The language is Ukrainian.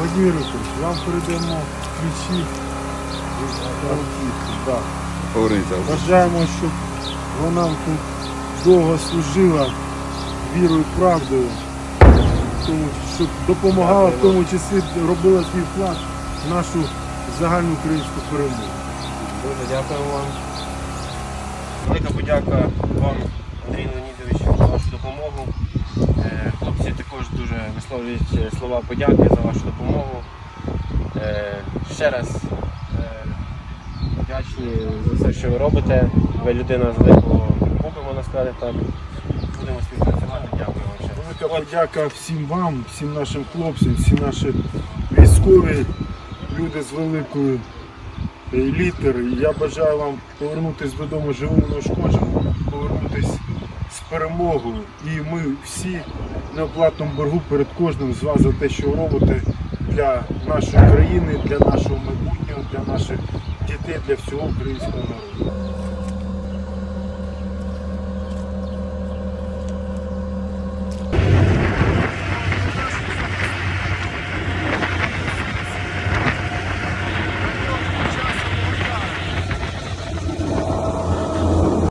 Рихович, вам передаємо ключі від. Да. Бажаємо, щоб вона тут довго служила вірою і правдою, тому, щоб допомагала, в тому числі робила свій вклад в нашу загальну українську перемогу. Дуже дякуємо вам. Велика подяка вам, Андрій Леонідович, за вашу допомогу. Е, Хлопці також дуже висловлюють е, слова подяки за вашу допомогу. Е, Ще раз е, вдячні за все, що ви робите. Ви людина з великого купу, можна сказати так. Будемо співпрацювати. Дякую вам Велика подяка всім вам, всім нашим хлопцям, всі наші військові, люди з великої е, літери. Я бажаю вам повернутися додому живими неушкодженими, повернутися з перемогою. І ми всі на оплатному боргу перед кожним з вас за те, що робите для нашої країни, для нашого майбутнього, для наших дітей, для всього українського народу.